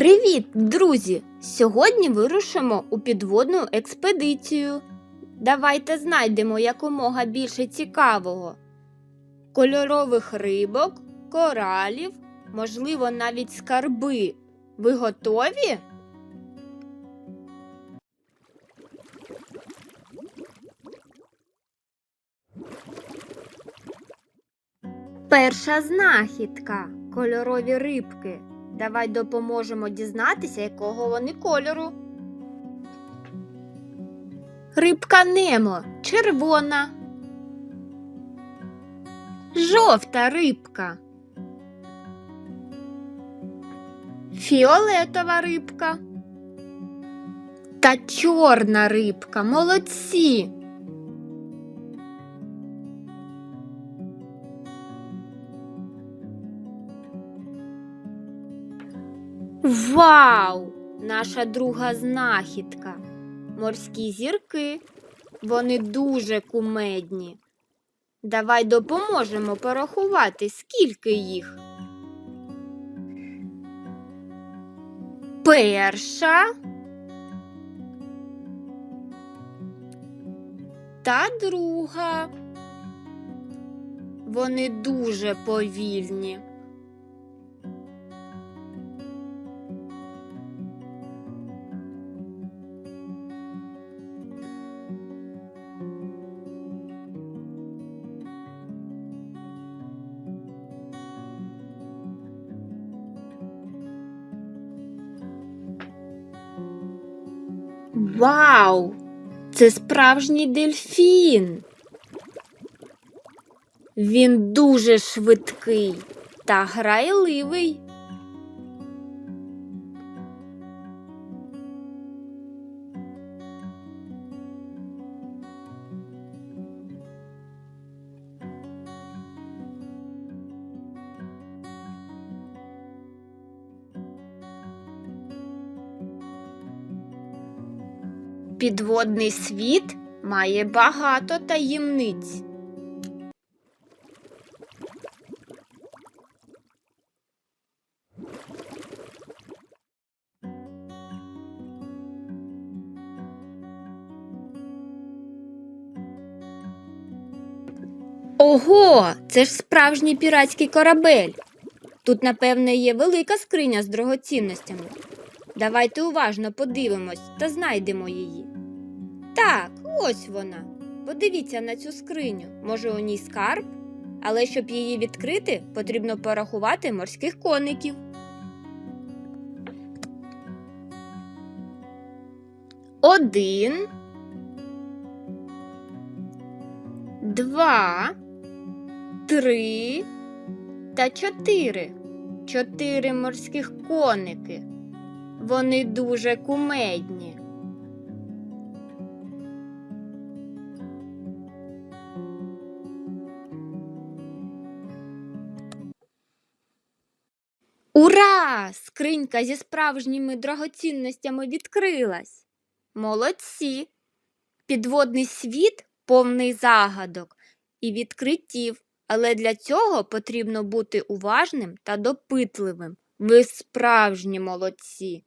Привіт, друзі! Сьогодні вирушимо у підводну експедицію. Давайте знайдемо якомога більше цікавого. Кольорових рибок, коралів, можливо, навіть скарби. Ви готові? Перша знахідка кольорові рибки. Давай допоможемо дізнатися, якого вони кольору. Рибка Немо червона. Жовта рибка. Фіолетова рибка. Та чорна рибка. Молодці. Вау! Наша друга знахідка. Морські зірки. Вони дуже кумедні. Давай допоможемо порахувати, скільки їх. Перша. Та друга. Вони дуже повільні. Вау! Це справжній дельфін. Він дуже швидкий та грайливий. Підводний світ має багато таємниць. Ого, це ж справжній піратський корабель. Тут, напевне, є велика скриня з дорогоцінностями. Давайте уважно подивимось та знайдемо її. Так, ось вона. Подивіться на цю скриню. Може, у ній скарб? Але щоб її відкрити, потрібно порахувати морських коників. Один. Два. Три та чотири. Чотири морських коники. Вони дуже кумедні. Скринька зі справжніми драгоцінностями відкрилась. Молодці! Підводний світ повний загадок і відкриттів, але для цього потрібно бути уважним та допитливим. Ви справжні молодці.